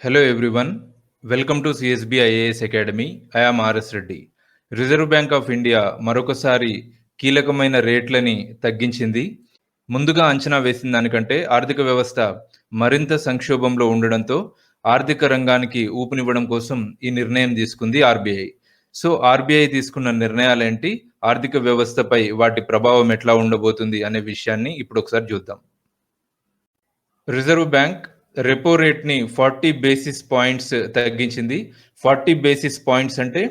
Hello everyone welcome to CSB IAS academy I am RS Reddy reserve bank of India మరొకసారి కీలకమైన రేట్లని తగ్గించింది. ముందుగా అంచనా వేసిన దానికంటే ఆర్థిక వ్యవస్థ మరింత సంక్షోభంలో ఉండడంతో ఆర్థిక రంగానికి ఊపునివ్వడం కోసం ఈ నిర్ణయం తీసుకుంది ఆర్బీఐ సో ఆర్బీఐ తీసుకున్న నిర్ణయాలేంటి? ఆర్థిక వ్యవస్థపై వాటి ప్రభావం ఎట్లా ఉండబోతుంది అనే విషయాన్ని ఇప్పుడు ఒకసారి చూద్దాం. రిజర్వ్ బ్యాంక్ రెపో రేట్ని ఫార్టీ బేసిస్ పాయింట్స్ తగ్గించింది. ఫార్టీ బేసిస్ పాయింట్స్ అంటే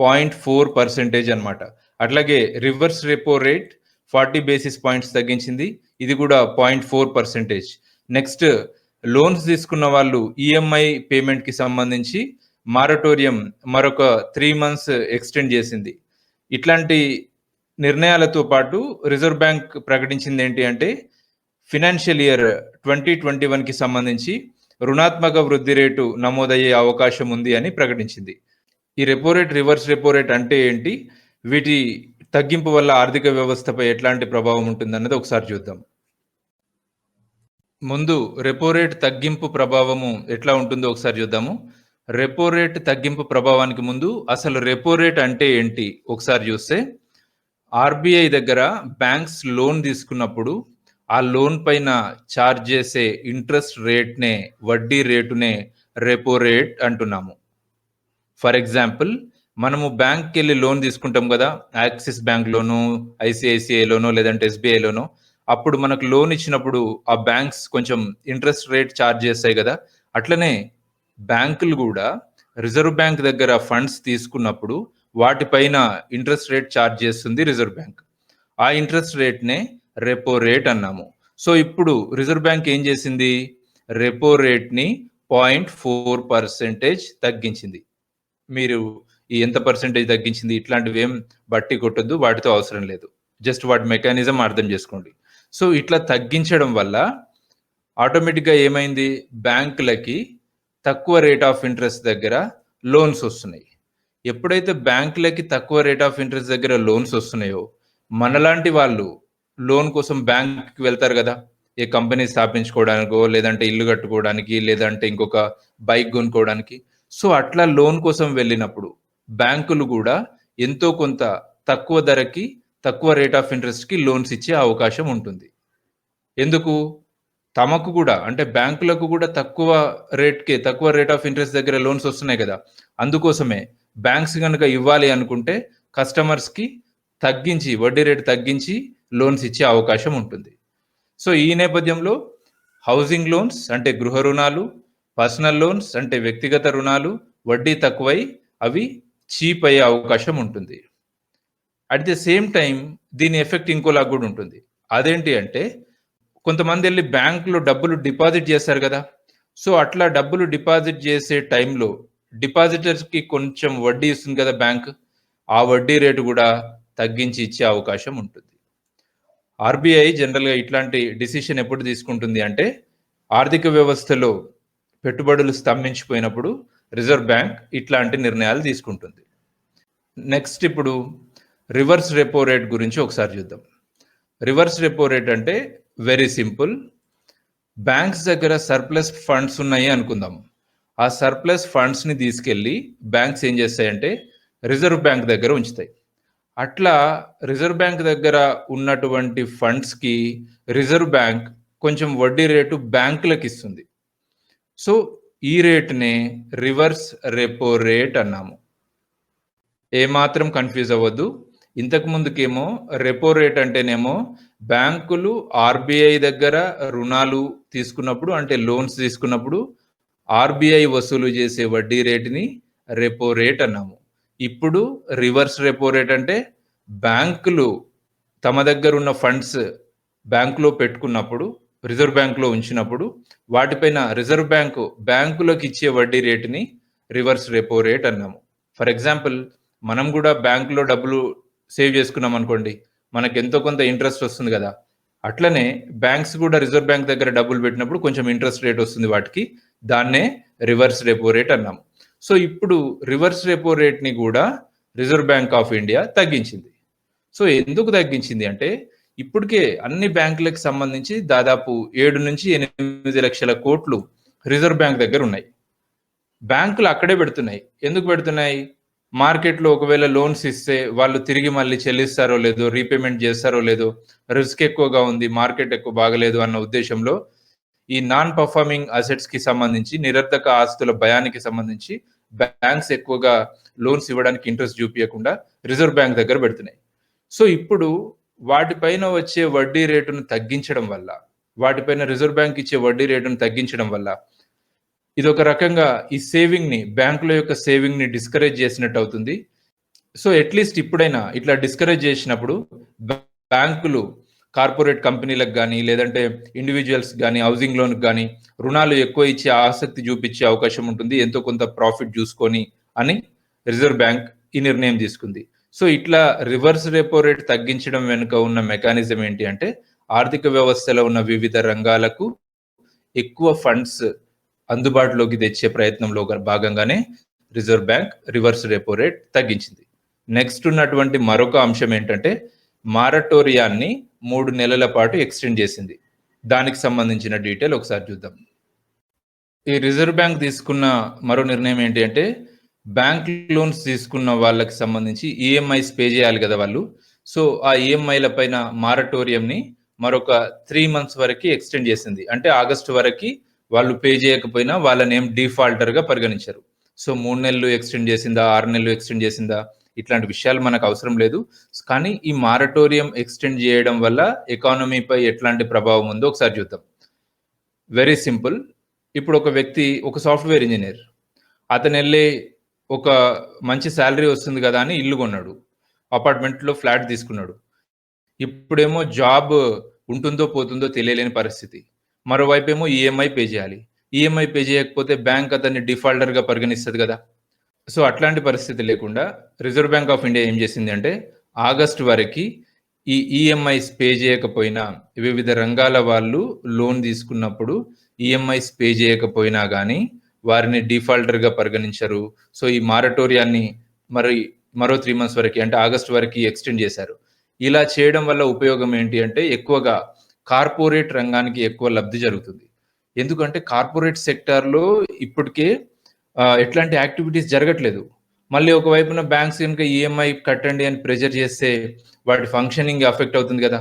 పాయింట్ ఫోర్ పర్సెంటేజ్ అనమాట అట్లాగే reverse repo rate forty basis points తగ్గించింది. ఇది కూడా point four percentage next loans తీసుకున్న వాళ్ళు ఈఎంఐ పేమెంట్కి సంబంధించి మారటోరియం మరొక త్రీ మంత్స్ ఎక్స్టెండ్ చేసింది. ఇట్లాంటి నిర్ణయాలతో పాటు రిజర్వ్ బ్యాంక్ ప్రకటించింది ఏంటి అంటే ఫినాన్షియల్ ఇయర్ ట్వంటీ ట్వంటీ వన్కి సంబంధించి రుణాత్మక వృద్ధి రేటు నమోదయ్యే అవకాశం ఉంది అని ప్రకటించింది. ఈ repo rate reverse repo rate అంటే ఏంటి? వీటి తగ్గింపు వల్ల ఆర్థిక వ్యవస్థపై ఎట్లాంటి ప్రభావం ఉంటుందన్నది ఒకసారి చూద్దాం. ముందు రెపో రేట్ తగ్గింపు ప్రభావము ఎట్లా ఉంటుందో ఒకసారి చూద్దాము. రెపో రేట్ తగ్గింపు ప్రభావానికి ముందు అసలు రెపో రేట్ అంటే ఏంటి? ఒకసారి చూస్తే ఆర్బీఐ దగ్గర బ్యాంక్స్ లోన్ తీసుకున్నప్పుడు ఆ లోన్ పైన ఛార్జ్ చేసే ఇంట్రెస్ట్ రేట్నే వడ్డీ రేటునే రెపో రేట్ అంటున్నాము. ఫర్ ఎగ్జాంపుల్ మనము బ్యాంక్కి వెళ్ళి లోన్ తీసుకుంటాం కదా యాక్సిస్ బ్యాంక్లోను ఐసిఐసిఐలోనో లేదంటే ఎస్బీఐలోనో అప్పుడు మనకు లోన్ ఇచ్చినప్పుడు ఆ బ్యాంక్స్ కొంచెం ఇంట్రెస్ట్ రేట్ ఛార్జ్ చేస్తాయి కదా అట్లనే బ్యాంకులు కూడా రిజర్వ్ బ్యాంక్ దగ్గర ఫండ్స్ తీసుకున్నప్పుడు వాటిపైన ఇంట్రెస్ట్ రేట్ ఛార్జ్ చేస్తుంది రిజర్వ్ బ్యాంక్. ఆ ఇంట్రెస్ట్ రేట్నే రెపో రేట్ అన్నాము. సో ఇప్పుడు రిజర్వ్ బ్యాంక్ ఏం చేసింది? రెపో రేట్ని పాయింట్ ఫోర్ పర్సెంటేజ్ తగ్గించింది. మీరు ఈ ఎంత పర్సెంటేజ్ తగ్గించింది? ఇట్లాంటివి ఏం బట్టి కొట్టద్దు వాటితో అవసరం లేదు. జస్ట్ వాటి మెకానిజం అర్థం చేసుకోండి. సో ఇట్లా తగ్గించడం వల్ల ఆటోమేటిక్గా ఏమైంది? బ్యాంకులకి తక్కువ రేట్ ఆఫ్ ఇంట్రెస్ట్ దగ్గర లోన్స్ వస్తున్నాయి. ఎప్పుడైతే బ్యాంకులకి తక్కువ రేట్ ఆఫ్ ఇంట్రెస్ట్ దగ్గర లోన్స్ వస్తున్నాయో మనలాంటి వాళ్ళు లోన్ కోసం బ్యాంక్కి వెళ్తారు కదా. ఏ కంపెనీ స్థాపించుకోవడానికో లేదంటే ఇల్లు కట్టుకోవడానికి లేదంటే ఇంకొక బైక్ కొనుక్కోవడానికి. సో అట్లా లోన్ కోసం వెళ్ళినప్పుడు బ్యాంకులు కూడా ఎంతో కొంత తక్కువ ధరకి తక్కువ రేట్ ఆఫ్ ఇంట్రెస్ట్కి లోన్స్ ఇచ్చే అవకాశం ఉంటుంది. ఎందుకు? తమకు కూడా అంటే బ్యాంకులకు కూడా తక్కువ రేట్కి తక్కువ రేట్ ఆఫ్ ఇంట్రెస్ట్ దగ్గర లోన్స్ వస్తున్నాయి కదా. అందుకోసమే బ్యాంక్స్ కనుక ఇవ్వాలి అనుకుంటే కస్టమర్స్కి తగ్గించి వడ్డీ రేట్ తగ్గించి లోన్స్ ఇచ్చే అవకాశం ఉంటుంది. సో ఈ నేపథ్యంలో హౌసింగ్ లోన్స్ అంటే గృహ రుణాలు పర్సనల్ లోన్స్ అంటే వ్యక్తిగత రుణాలు వడ్డీ తక్కువై అవి చీప్ అయ్యే అవకాశం ఉంటుంది. అట్ ది సేమ్ టైం దీని ఎఫెక్ట్ ఇంకోలా కూడా ఉంటుంది. అదేంటి అంటే కొంతమంది వెళ్ళి బ్యాంకులో డబ్బులు డిపాజిట్ చేస్తారు కదా. సో అట్లా డబ్బులు డిపాజిట్ చేసే టైంలో డిపాజిటర్స్కి కొంచెం వడ్డీ ఇస్తుంది కదా బ్యాంక్. ఆ వడ్డీ రేటు కూడా తగ్గించి ఇచ్చే అవకాశం ఉంటుంది. ఆర్బీఐ జనరల్గా ఇట్లాంటి డిసిషన్ ఎప్పుడు తీసుకుంటుంది అంటే ఆర్థిక వ్యవస్థలో పెట్టుబడులు స్తంభించిపోయినప్పుడు రిజర్వ్ బ్యాంక్ ఇట్లాంటి నిర్ణయాలు తీసుకుంటుంది. నెక్స్ట్ ఇప్పుడు రివర్స్ రెపో రేట్ గురించి ఒకసారి చూద్దాం. రివర్స్ రెపో రేట్ అంటే వెరీ సింపుల్. బ్యాంక్స్ దగ్గర సర్ప్లస్ ఫండ్స్ ఉన్నాయి అనుకుందాం. ఆ సర్ప్లస్ ఫండ్స్ని తీసుకెళ్ళి బ్యాంక్స్ ఏం చేస్తాయంటే రిజర్వ్ బ్యాంక్ దగ్గర ఉంచుతాయి. అట్లా రిజర్వ్ బ్యాంక్ దగ్గర ఉన్నటువంటి ఫండ్స్కి రిజర్వ్ బ్యాంక్ కొంచెం వడ్డీ రేటు బ్యాంకులకు ఇస్తుంది. సో ఈ రేట్నే రివర్స్ రెపో రేట్ అన్నాము. ఏమాత్రం కన్ఫ్యూజ్ అవ్వద్దు. ఇంతకు ముందుకేమో రెపో రేట్ అంటేనేమో బ్యాంకులు ఆర్బీఐ దగ్గర రుణాలు తీసుకున్నప్పుడు అంటే లోన్స్ తీసుకున్నప్పుడు ఆర్బీఐ వసూలు చేసే వడ్డీ రేటుని రెపో రేట్ అన్నాము. ఇప్పుడు రివర్స్ రెపో రేట్ అంటే బ్యాంకులు తమ దగ్గర ఉన్న ఫండ్స్ బ్యాంకులో పెట్టుకున్నప్పుడు రిజర్వ్ బ్యాంకులో ఉంచినప్పుడు వాటిపైన రిజర్వ్ బ్యాంకు బ్యాంకులకు ఇచ్చే వడ్డీ రేటుని రివర్స్ రెపో రేట్ అన్నాము. ఫర్ ఎగ్జాంపుల్ మనం కూడా బ్యాంకులో డబ్బులు సేవ్ చేసుకున్నాం అనుకోండి మనకు ఎంతో కొంత ఇంట్రెస్ట్ వస్తుంది కదా. అట్లనే బ్యాంక్స్ కూడా రిజర్వ్ బ్యాంక్ దగ్గర డబ్బులు పెట్టినప్పుడు కొంచెం ఇంట్రెస్ట్ రేట్ వస్తుంది వాటికి. దాన్నే రివర్స్ రెపో రేట్ అన్నాము. సో ఇప్పుడు రివర్స్ రెపో రేట్ని కూడా రిజర్వ్ బ్యాంక్ ఆఫ్ ఇండియా తగ్గించింది. సో ఎందుకు తగ్గించింది అంటే ఇప్పటికే అన్ని బ్యాంకులకు సంబంధించి దాదాపు ఏడు నుంచి ఎనిమిది లక్షల కోట్లు రిజర్వ్ బ్యాంక్ దగ్గర ఉన్నాయి. బ్యాంకులు అక్కడే పెడుతున్నాయి. ఎందుకు పెడుతున్నాయి? మార్కెట్లో ఒకవేళ లోన్స్ ఇస్తే వాళ్ళు తిరిగి మళ్ళీ చెల్లిస్తారో లేదో రీపేమెంట్ చేస్తారో లేదో రిస్క్ ఎక్కువగా ఉంది మార్కెట్ ఎక్కువ బాగలేదు అన్న ఉద్దేశంలో ఈ నాన్ పర్ఫార్మింగ్ అసెట్స్కి సంబంధించి నిరర్ధక ఆస్తుల భయానికి సంబంధించి బ్యాంక్స్ ఎక్కువగా లోన్స్ ఇవ్వడానికి ఇంట్రెస్ట్ చూపించకుండా రిజర్వ్ బ్యాంక్ దగ్గర పెడుతున్నాయి. సో ఇప్పుడు వాటిపైన వచ్చే వడ్డీ రేటును తగ్గించడం వల్ల వాటిపైన రిజర్వ్ బ్యాంక్ ఇచ్చే వడ్డీ రేటును తగ్గించడం వల్ల ఇది ఒక రకంగా ఈ సేవింగ్ని బ్యాంకుల యొక్క సేవింగ్ని డిస్కరేజ్ చేసినట్టు అవుతుంది. సో అట్లీస్ట్ ఇప్పుడైనా ఇట్లా డిస్కరేజ్ చేసినప్పుడు బ్యాంకులు కార్పొరేట్ కంపెనీలకు కానీ లేదంటే ఇండివిజువల్స్ కానీ హౌసింగ్ లోన్కి కానీ రుణాలు ఎక్కువ ఇచ్చే ఆసక్తి చూపించే అవకాశం ఉంటుంది. ఎంతో కొంత ప్రాఫిట్ చూసుకొని అని రిజర్వ్ బ్యాంక్ ఈ నిర్ణయం తీసుకుంది. సో ఇట్లా రివర్స్ రెపో రేట్ తగ్గించడం వెనుక ఉన్న మెకానిజం ఏంటి అంటే ఆర్థిక వ్యవస్థలో ఉన్న వివిధ రంగాలకు ఎక్కువ ఫండ్స్ అందుబాటులోకి తెచ్చే ప్రయత్నంలో భాగంగానే reserve bank reverse repo rate తగ్గించింది. నెక్స్ట్ ఉన్నటువంటి మరొక అంశం ఏంటంటే మారటోరియాన్ని మూడు నెలల పాటు ఎక్స్టెండ్ చేసింది. దానికి సంబంధించిన డీటెయిల్ ఒకసారి చూద్దాం. ఈ రిజర్వ్ బ్యాంక్ తీసుకున్న మరో నిర్ణయం ఏంటి అంటే బ్యాంక్ లోన్స్ తీసుకున్న వాళ్ళకి సంబంధించి ఈఎంఐస్ పే చేయాలి కదా వాళ్ళు. సో ఆ ఈఎంఐల పైన మారటోరియంని మరొక త్రీ మంత్స్ వరకు ఎక్స్టెండ్ చేసింది. అంటే ఆగస్టు వరకు వాళ్ళు పే చేయకపోయినా వాళ్ళని ఏం డిఫాల్టర్గా పరిగణించారు. సో మూడు నెలలు ఎక్స్టెండ్ చేసిందా? ఆరు నెలలు ఎక్స్టెండ్ చేసిందా? ఇట్లాంటి విషయాలు మనకు అవసరం లేదు. కానీ ఈ మారటోరియం ఎక్స్టెండ్ చేయడం వల్ల ఎకానమీపై ఎట్లాంటి ప్రభావం ఉందో ఒకసారి చూద్దాం. వెరీ సింపుల్ ఇప్పుడు ఒక వ్యక్తి ఒక సాఫ్ట్వేర్ ఇంజనీర్. అతను వెళ్ళి ఒక మంచి శాలరీ వస్తుంది కదా అని ఇల్లు కొన్నాడు. అపార్ట్మెంట్లో ఫ్లాట్ తీసుకున్నాడు. ఇప్పుడేమో జాబ్ ఉంటుందో పోతుందో తెలియలేని పరిస్థితి. మరోవైపు ఏమో ఈఎంఐ పే చేయాలి. ఈఎంఐ పే చేయకపోతే బ్యాంక్ అతన్ని డిఫాల్టర్గా పరిగణిస్తుంది కదా. సో అట్లాంటి పరిస్థితి లేకుండా రిజర్వ్ బ్యాంక్ ఆఫ్ ఇండియా ఏం చేసింది అంటే ఆగస్ట్ వరకు ఈ ఈఎంఐస్ పే చేయకపోయినా వివిధ రంగాల వాళ్ళు లోన్ తీసుకున్నప్పుడు ఈఎంఐస్ పే చేయకపోయినా కానీ వారిని డిఫాల్టర్గా పరిగణించరు. సో ఈ మారటోరియాన్ని మరి మరో త్రీ మంత్స్ వరకు అంటే ఆగస్ట్ వరకు ఎక్స్టెండ్ చేశారు. ఇలా చేయడం వల్ల ఉపయోగం ఏంటి అంటే ఎక్కువగా కార్పొరేట్ రంగానికి ఎక్కువ లబ్ధి జరుగుతుంది. ఎందుకంటే కార్పొరేట్ సెక్టార్లో ఇప్పటికే ఎట్లాంటి యాక్టివిటీస్ జరగట్లేదు. మళ్ళీ ఒకవైపున బ్యాంక్స్ కనుక ఈఎంఐ కట్టండి అని ప్రెజర్ చేస్తే వాటి ఫంక్షనింగ్ అఫెక్ట్ అవుతుంది కదా.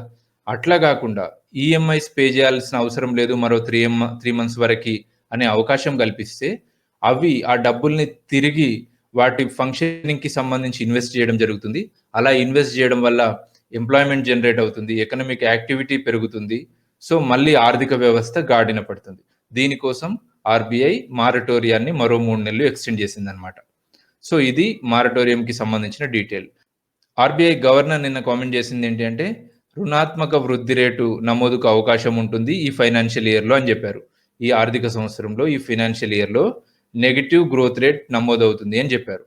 అట్లా కాకుండా ఈఎంఐస్ పే చేయాల్సిన అవసరం లేదు మరో త్రీ ఎం త్రీ మంత్స్ వరకు అనే అవకాశం కల్పిస్తే అవి ఆ డబ్బుల్ని తిరిగి వాటి ఫంక్షనింగ్కి సంబంధించి ఇన్వెస్ట్ చేయడం జరుగుతుంది. అలా ఇన్వెస్ట్ చేయడం వల్ల ఎంప్లాయ్మెంట్ జనరేట్ అవుతుంది ఎకనామిక్ యాక్టివిటీ పెరుగుతుంది. సో మళ్ళీ ఆర్థిక వ్యవస్థ గాడిన పడుతుంది. దీనికోసం ఆర్బీఐ మారటోరియాన్ని మరో మూడు నెలలు ఎక్స్టెండ్ చేసింది అనమాట సో ఇది మారటోరియంకి సంబంధించిన డీటెయిల్. ఆర్బీఐ గవర్నర్ నిన్న కామెంట్ చేసింది ఏంటి అంటే రుణాత్మక వృద్ధి రేటు నమోదుకు అవకాశం ఉంటుంది ఈ ఫైనాన్షియల్ ఇయర్లో అని చెప్పారు. ఈ ఆర్థిక సంవత్సరంలో ఈ ఫైనాన్షియల్ ఇయర్లో నెగిటివ్ గ్రోత్ రేట్ నమోదవుతుంది అని చెప్పారు.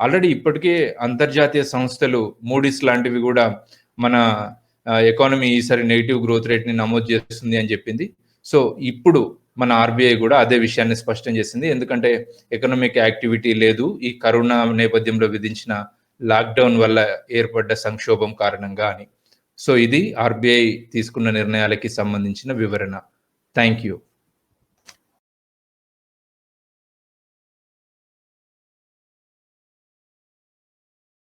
ఆల్రెడీ ఇప్పటికే అంతర్జాతీయ సంస్థలు మూడీస్ లాంటివి కూడా మన ఎకానమీ ఈసారి నెగిటివ్ గ్రోత్ రేట్ని నమోదు చేస్తుంది అని చెప్పింది. సో ఇప్పుడు మన ఆర్బీఐ కూడా అదే విషయాన్ని స్పష్టం చేసింది. ఎందుకంటే ఎకనామిక్ యాక్టివిటీ లేదు. ఈ కరోనా నేపథ్యంలో విధించిన లాక్డౌన్ వల్ల ఏర్పడ్డ సంక్షోభం కారణంగా అని. సో ఇది ఆర్బీఐ తీసుకున్న నిర్ణయాలకి సంబంధించిన వివరణ. Thank you.